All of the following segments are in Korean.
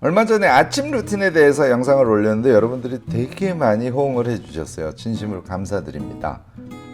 얼마 전에 아침 루틴에 대해서 영상을 올렸는데 여러분들이 되게 많이 호응을 해주셨어요. 진심으로 감사드립니다.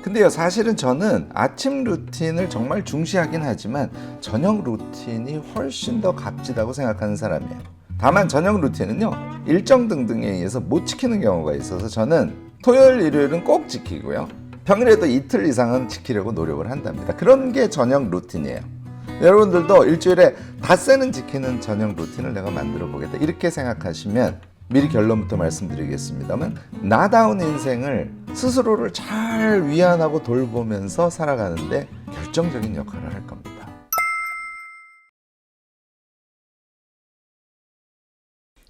근데요, 사실은 저는 아침 루틴을 정말 중시하긴 하지만 저녁 루틴이 훨씬 더 값지다고 생각하는 사람이에요. 다만 저녁 루틴은요, 일정 등등에 의해서 못 지키는 경우가 있어서 저는 토요일, 일요일은 꼭 지키고요. 평일에도 이틀 이상은 지키려고 노력을 한답니다. 그런 게 저녁 루틴이에요. 여러분들도 일주일에 닷새는 지키는 저녁 루틴을 내가 만들어 보겠다. 이렇게 생각하시면 미리 결론부터 말씀드리겠습니다만 나다운 인생을 스스로를 잘 위안하고 돌보면서 살아가는데 결정적인 역할을 할 겁니다.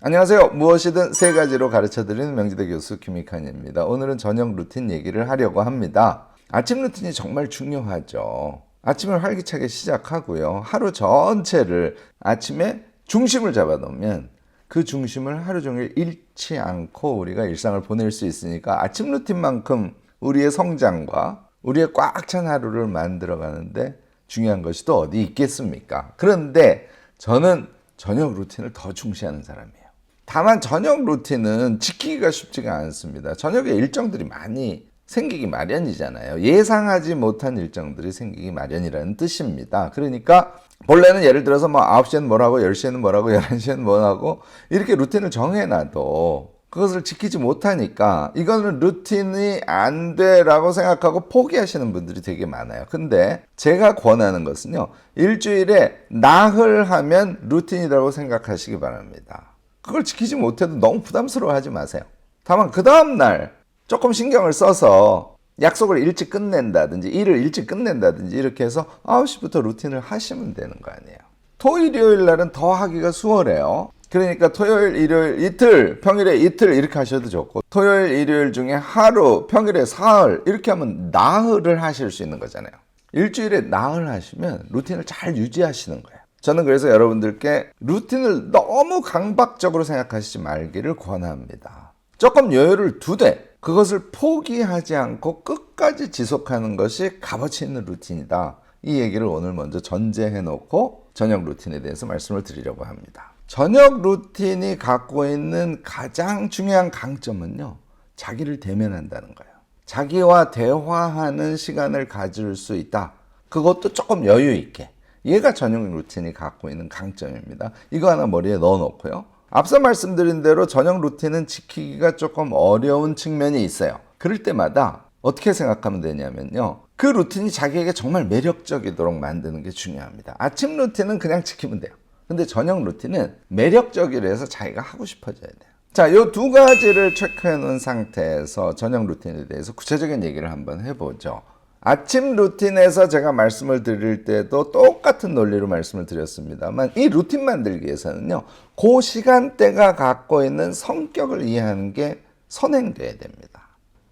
안녕하세요. 무엇이든 세 가지로 가르쳐 드리는 명지대 교수 김익환입니다. 오늘은 저녁 루틴 얘기를 하려고 합니다. 아침 루틴이 정말 중요하죠. 아침을 활기차게 시작하고요. 하루 전체를 아침에 중심을 잡아 놓으면 그 중심을 하루 종일 잃지 않고 우리가 일상을 보낼 수 있으니까 아침 루틴만큼 우리의 성장과 우리의 꽉 찬 하루를 만들어 가는데 중요한 것이 또 어디 있겠습니까? 그런데 저는 저녁 루틴을 더 중시하는 사람이에요. 다만 저녁 루틴은 지키기가 쉽지가 않습니다. 저녁에 일정들이 많이 생기기 마련이잖아요. 예상하지 못한 일정들이 생기기 마련이라는 뜻입니다. 그러니까 본래는 예를 들어서 뭐 9시에는 뭘 하고 10시에는 뭘 하고 11시에는 뭘 하고 이렇게 루틴을 정해놔도 그것을 지키지 못하니까 이거는 루틴이 안 돼라고 생각하고 포기하시는 분들이 되게 많아요. 근데 제가 권하는 것은요. 일주일에 나흘 하면 루틴이라고 생각하시기 바랍니다. 그걸 지키지 못해도 너무 부담스러워하지 마세요. 다만 그 다음 날 조금 신경을 써서 약속을 일찍 끝낸다든지 일을 일찍 끝낸다든지 이렇게 해서 9시부터 루틴을 하시면 되는 거 아니에요. 토일 일요일 날은 더 하기가 수월해요. 그러니까 토요일 일요일 이틀 평일에 이틀 이렇게 하셔도 좋고 토요일 일요일 중에 하루 평일에 사흘 이렇게 하면 나흘을 하실 수 있는 거잖아요. 일주일에 나흘 하시면 루틴을 잘 유지하시는 거예요. 저는 그래서 여러분들께 루틴을 너무 강박적으로 생각하시지 말기를 권합니다. 조금 여유를 두되 그것을 포기하지 않고 끝까지 지속하는 것이 값어치 있는 루틴이다. 이 얘기를 오늘 먼저 전제해 놓고 저녁 루틴에 대해서 말씀을 드리려고 합니다. 저녁 루틴이 갖고 있는 가장 중요한 강점은요. 자기를 대면한다는 거예요. 자기와 대화하는 시간을 가질 수 있다. 그것도 조금 여유 있게. 얘가 저녁 루틴이 갖고 있는 강점입니다. 이거 하나 머리에 넣어 놓고요. 앞서 말씀드린 대로 저녁 루틴은 지키기가 조금 어려운 측면이 있어요. 그럴 때마다 어떻게 생각하면 되냐면요. 그 루틴이 자기에게 정말 매력적이도록 만드는 게 중요합니다. 아침 루틴은 그냥 지키면 돼요. 근데 저녁 루틴은 매력적이라 해서 자기가 하고 싶어져야 돼요. 자, 요 두 가지를 체크해 놓은 상태에서 저녁 루틴에 대해서 구체적인 얘기를 한번 해보죠. 아침 루틴에서 제가 말씀을 드릴 때도 똑같은 논리로 말씀을 드렸습니다만 이 루틴 만들기 위해서는요. 그 시간대가 갖고 있는 성격을 이해하는 게 선행돼야 됩니다.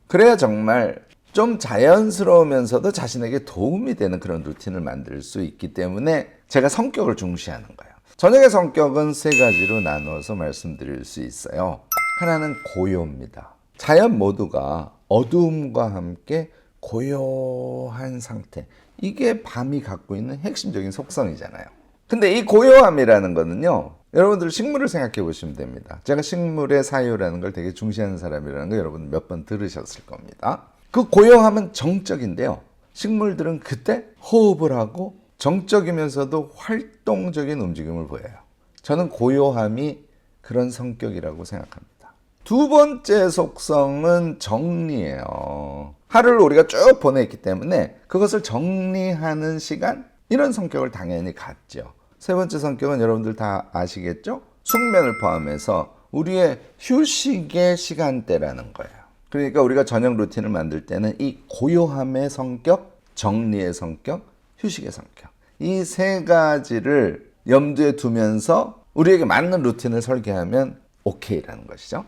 그래야 정말 좀 자연스러우면서도 자신에게 도움이 되는 그런 루틴을 만들 수 있기 때문에 제가 성격을 중시하는 거예요. 저녁의 성격은 세 가지로 나누어서 말씀드릴 수 있어요. 하나는 고요입니다. 자연 모두가 어두움과 함께 고요한 상태. 이게 밤이 갖고 있는 핵심적인 속성이잖아요. 근데 이 고요함이라는 거는요. 여러분들 식물을 생각해 보시면 됩니다. 제가 식물의 사유라는 걸 되게 중시하는 사람이라는 거 여러분 몇 번 들으셨을 겁니다. 그 고요함은 정적인데요. 식물들은 그때 호흡을 하고 정적이면서도 활동적인 움직임을 보여요. 저는 고요함이 그런 성격이라고 생각합니다. 두 번째 속성은 정리예요. 하루를 우리가 쭉 보냈기 때문에 그것을 정리하는 시간 이런 성격을 당연히 갖죠. 세 번째 성격은 여러분들 다 아시겠죠? 숙면을 포함해서 우리의 휴식의 시간대라는 거예요. 그러니까 우리가 저녁 루틴을 만들 때는 이 고요함의 성격, 정리의 성격, 휴식의 성격 이 세 가지를 염두에 두면서 우리에게 맞는 루틴을 설계하면 오케이라는 것이죠.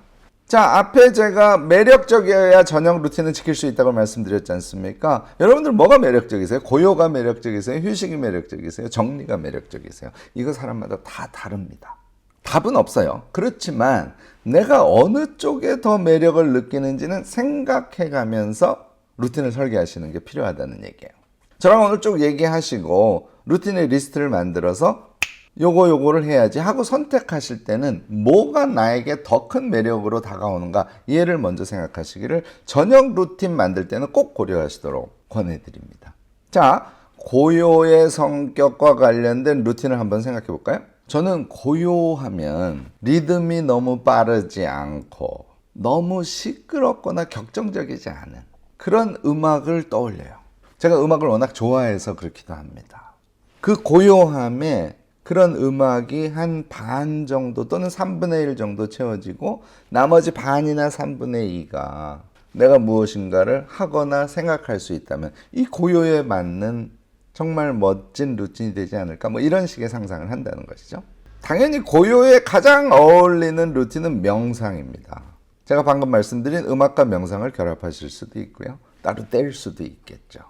자, 앞에 제가 매력적이어야 저녁 루틴을 지킬 수 있다고 말씀드렸지 않습니까? 여러분들 뭐가 매력적이세요? 고요가 매력적이세요? 휴식이 매력적이세요? 정리가 매력적이세요? 이거 사람마다 다 다릅니다. 답은 없어요. 그렇지만 내가 어느 쪽에 더 매력을 느끼는지는 생각해 가면서 루틴을 설계하시는 게 필요하다는 얘기예요. 저랑 오늘 쭉 얘기하시고 루틴의 리스트를 만들어서 요거 요거를 해야지 하고 선택하실 때는 뭐가 나에게 더 큰 매력으로 다가오는가 얘를 먼저 생각하시기를 저녁 루틴 만들 때는 꼭 고려하시도록 권해드립니다. 자, 고요의 성격과 관련된 루틴을 한번 생각해 볼까요? 저는 고요하면 리듬이 너무 빠르지 않고 너무 시끄럽거나 격정적이지 않은 그런 음악을 떠올려요. 제가 음악을 워낙 좋아해서 그렇기도 합니다. 그 고요함에 그런 음악이 한 반 정도 또는 3분의 1 정도 채워지고 나머지 반이나 3분의 2가 내가 무엇인가를 하거나 생각할 수 있다면 이 고요에 맞는 정말 멋진 루틴이 되지 않을까 뭐 이런 식의 상상을 한다는 것이죠. 당연히 고요에 가장 어울리는 루틴은 명상입니다. 제가 방금 말씀드린 음악과 명상을 결합하실 수도 있고요. 따로 뗄 수도 있겠죠.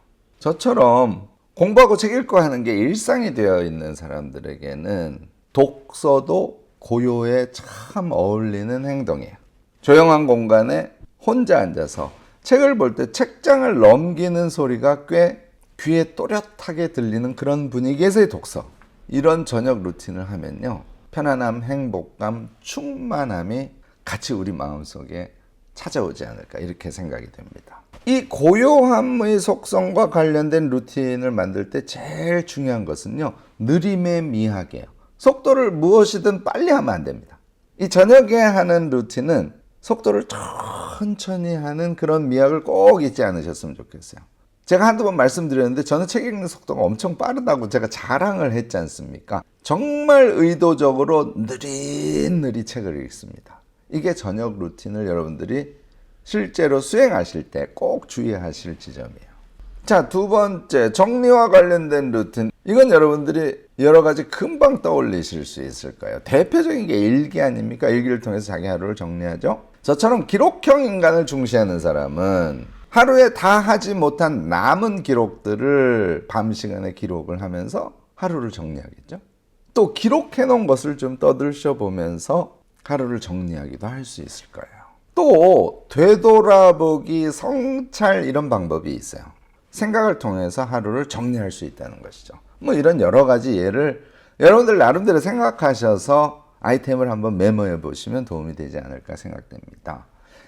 저처럼 공부하고 책 읽고 하는 게 일상이 되어 있는 사람들에게는 독서도 고요에 참 어울리는 행동이에요. 조용한 공간에 혼자 앉아서 책을 볼 때 책장을 넘기는 소리가 꽤 귀에 또렷하게 들리는 그런 분위기에서의 독서. 이런 저녁 루틴을 하면요. 편안함, 행복감, 충만함이 같이 우리 마음속에 찾아오지 않을까 이렇게 생각이 됩니다. 이 고요함의 속성과 관련된 루틴을 만들 때 제일 중요한 것은요. 느림의 미학이에요. 속도를 무엇이든 빨리 하면 안 됩니다. 이 저녁에 하는 루틴은 속도를 천천히 하는 그런 미학을 꼭 잊지 않으셨으면 좋겠어요. 제가 한두 번 말씀드렸는데 저는 책 읽는 속도가 엄청 빠르다고 제가 자랑을 했지 않습니까? 정말 의도적으로 느릿느릿 책을 읽습니다. 이게 저녁 루틴을 여러분들이 실제로 수행하실 때 꼭 주의하실 지점이에요. 자, 두 번째, 정리와 관련된 루틴. 이건 여러분들이 여러 가지 금방 떠올리실 수 있을 거예요. 대표적인 게 일기 아닙니까? 일기를 통해서 자기 하루를 정리하죠. 저처럼 기록형 인간을 중시하는 사람은 하루에 다 하지 못한 남은 기록들을 밤 시간에 기록을 하면서 하루를 정리하겠죠. 또 기록해 놓은 것을 좀 떠들셔 보면서 하루를 정리하기도 할 수 있을 거예요. 또 되돌아보기, 성찰 이런 방법이 있어요. 생각을 통해서 하루를 정리할 수 있다는 것이죠. 뭐 이런 여러 가지 예를 여러분들 나름대로 생각하셔서 아이템을 한번 메모해 보시면 도움이 되지 않을까 생각됩니다.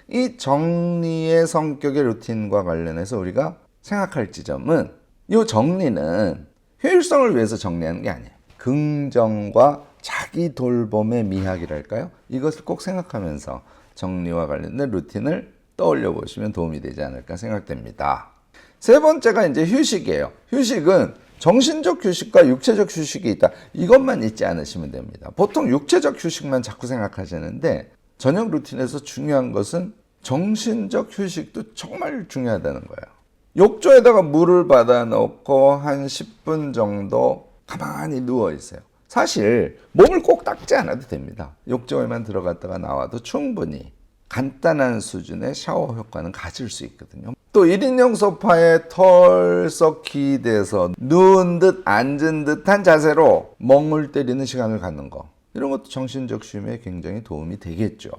이 정리의 성격의 루틴과 관련해서 우리가 생각할 지점은 이 정리는 효율성을 위해서 정리하는 게 아니에요. 긍정과 자기 돌봄의 미학이랄까요? 이것을 꼭 생각하면서 정리와 관련된 루틴을 떠올려 보시면 도움이 되지 않을까 생각됩니다. 세 번째가 이제 휴식이에요. 휴식은 정신적 휴식과 육체적 휴식이 있다. 이것만 잊지 않으시면 됩니다. 보통 육체적 휴식만 자꾸 생각하시는데 저녁 루틴에서 중요한 것은 정신적 휴식도 정말 중요하다는 거예요. 욕조에다가 물을 받아 놓고 한 10분 정도 가만히 누워 있어요. 사실 몸을 꼭 닦지 않아도 됩니다. 욕조에만 들어갔다가 나와도 충분히 간단한 수준의 샤워 효과는 가질 수 있거든요. 또 1인용 소파에 털썩 기대서 누운 듯 앉은 듯한 자세로 멍을 때리는 시간을 갖는 거. 이런 것도 정신적 쉼에 굉장히 도움이 되겠죠.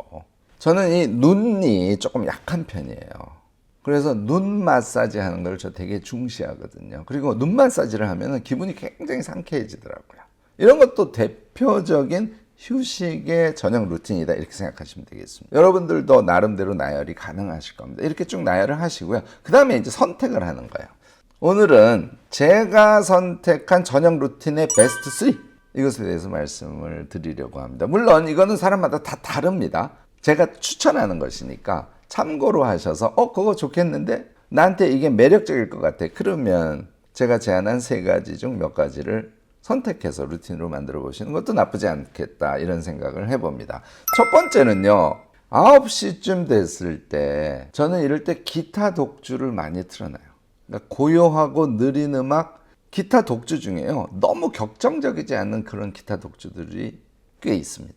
저는 이 눈이 조금 약한 편이에요. 그래서 눈 마사지 하는 걸 저 되게 중시하거든요. 그리고 눈 마사지를 하면 기분이 굉장히 상쾌해지더라고요. 이런 것도 대표적인 휴식의 저녁 루틴이다 이렇게 생각하시면 되겠습니다. 여러분들도 나름대로 나열이 가능하실 겁니다. 이렇게 쭉 나열을 하시고요. 그 다음에 이제 선택을 하는 거예요. 오늘은 제가 선택한 저녁 루틴의 베스트 3 이것에 대해서 말씀을 드리려고 합니다. 물론 이거는 사람마다 다 다릅니다. 제가 추천하는 것이니까 참고로 하셔서 어 그거 좋겠는데 나한테 이게 매력적일 것 같아. 그러면 제가 제안한 세 가지 중 몇 가지를 선택해서 루틴으로 만들어 보시는 것도 나쁘지 않겠다 이런 생각을 해봅니다. 첫 번째는요. 9시쯤 됐을 때 저는 이럴 때 기타 독주를 많이 틀어놔요. 그러니까 고요하고 느린 음악 기타 독주 중에요. 너무 격정적이지 않은 그런 기타 독주들이 꽤 있습니다.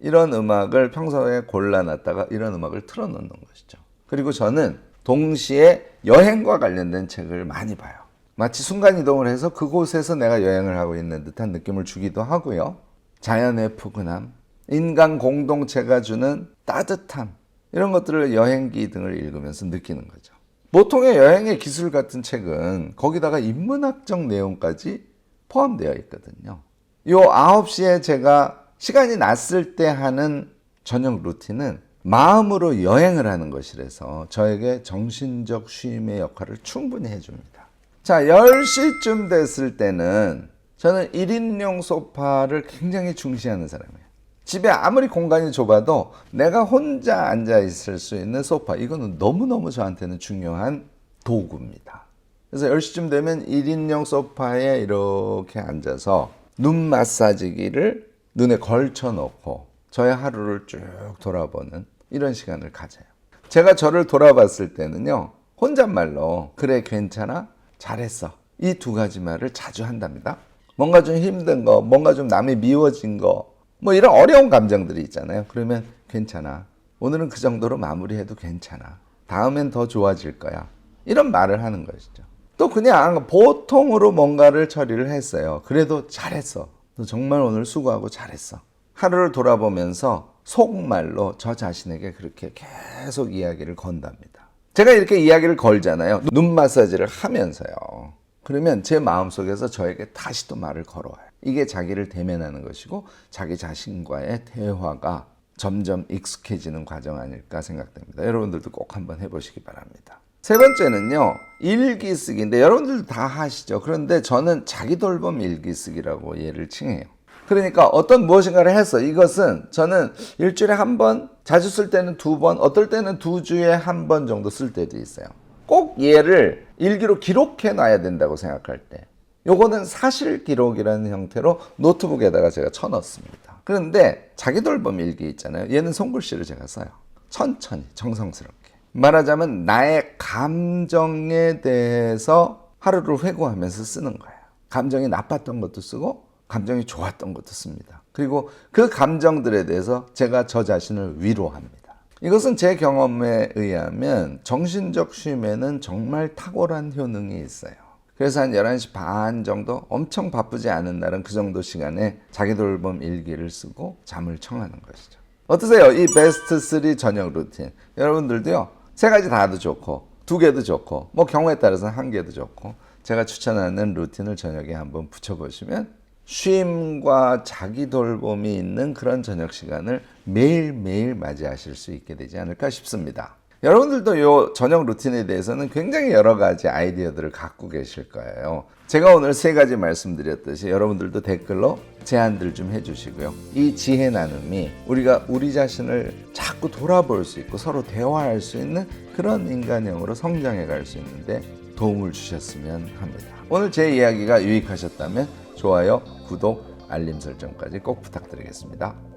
이런 음악을 평소에 골라놨다가 이런 음악을 틀어놓는 것이죠. 그리고 저는 동시에 여행과 관련된 책을 많이 봐요. 마치 순간이동을 해서 그곳에서 내가 여행을 하고 있는 듯한 느낌을 주기도 하고요. 자연의 푸근함, 인간 공동체가 주는 따뜻함, 이런 것들을 여행기 등을 읽으면서 느끼는 거죠. 보통의 여행의 기술 같은 책은 거기다가 인문학적 내용까지 포함되어 있거든요. 요 9시에 제가 시간이 났을 때 하는 저녁 루틴은 마음으로 여행을 하는 것이라서 저에게 정신적 쉼의 역할을 충분히 해줍니다. 자, 10시쯤 됐을 때는 저는 1인용 소파를 굉장히 중시하는 사람이에요. 집에 아무리 공간이 좁아도 내가 혼자 앉아 있을 수 있는 소파, 이거는 너무너무 저한테는 중요한 도구입니다. 그래서 10시쯤 되면 1인용 소파에 이렇게 앉아서 눈 마사지기를 눈에 걸쳐 놓고 저의 하루를 쭉 돌아보는 이런 시간을 가져요. 제가 저를 돌아봤을 때는요, 혼잣말로, 그래, 괜찮아? 잘했어. 이 두 가지 말을 자주 한답니다. 뭔가 좀 힘든 거, 뭔가 좀 남이 미워진 거, 뭐 이런 어려운 감정들이 있잖아요. 그러면 괜찮아. 오늘은 그 정도로 마무리해도 괜찮아. 다음엔 더 좋아질 거야. 이런 말을 하는 것이죠. 또 그냥 보통으로 뭔가를 처리를 했어요. 그래도 잘했어. 너 정말 오늘 수고하고 잘했어. 하루를 돌아보면서 속말로 저 자신에게 그렇게 계속 이야기를 건답니다. 제가 이렇게 이야기를 걸잖아요. 눈 마사지를 하면서요. 그러면 제 마음속에서 저에게 다시 또 말을 걸어와요. 이게 자기를 대면하는 것이고 자기 자신과의 대화가 점점 익숙해지는 과정 아닐까 생각됩니다. 여러분들도 꼭 한번 해보시기 바랍니다. 세 번째는요, 일기 쓰기인데 여러분들도 다 하시죠. 그런데 저는 자기 돌봄 일기 쓰기라고 얘를 칭해요. 그러니까 어떤 무엇인가를 해서 이것은 저는 일주일에 한 번, 자주 쓸 때는 두 번, 어떨 때는 두 주에 한 번 정도 쓸 때도 있어요. 꼭 얘를 일기로 기록해 놔야 된다고 생각할 때. 요거는 사실 기록이라는 형태로 노트북에다가 제가 쳐넣습니다. 그런데 자기 돌봄 일기 있잖아요. 얘는 손글씨로 제가 써요. 천천히, 정성스럽게. 말하자면 나의 감정에 대해서 하루를 회고하면서 쓰는 거예요. 감정이 나빴던 것도 쓰고 감정이 좋았던 것도 씁니다. 그리고 그 감정들에 대해서 제가 저 자신을 위로합니다. 이것은 제 경험에 의하면 정신적 쉼에는 정말 탁월한 효능이 있어요. 그래서 한 11시 반 정도 엄청 바쁘지 않은 날은 그 정도 시간에 자기 돌봄 일기를 쓰고 잠을 청하는 것이죠. 어떠세요? 이 베스트 3 저녁 루틴. 여러분들도요, 세 가지 다도 좋고, 두 개도 좋고, 뭐 경우에 따라서는 한 개도 좋고, 제가 추천하는 루틴을 저녁에 한번 붙여보시면 쉼과 자기 돌봄이 있는 그런 저녁 시간을 매일매일 맞이하실 수 있게 되지 않을까 싶습니다. 여러분들도 이 저녁 루틴에 대해서는 굉장히 여러 가지 아이디어들을 갖고 계실 거예요. 제가 오늘 세 가지 말씀드렸듯이 여러분들도 댓글로 제안들 좀 해주시고요. 이 지혜 나눔이 우리가 우리 자신을 자꾸 돌아볼 수 있고 서로 대화할 수 있는 그런 인간형으로 성장해 갈 수 있는데 도움을 주셨으면 합니다. 오늘 제 이야기가 유익하셨다면 좋아요, 구독, 알림 설정까지 꼭 부탁드리겠습니다.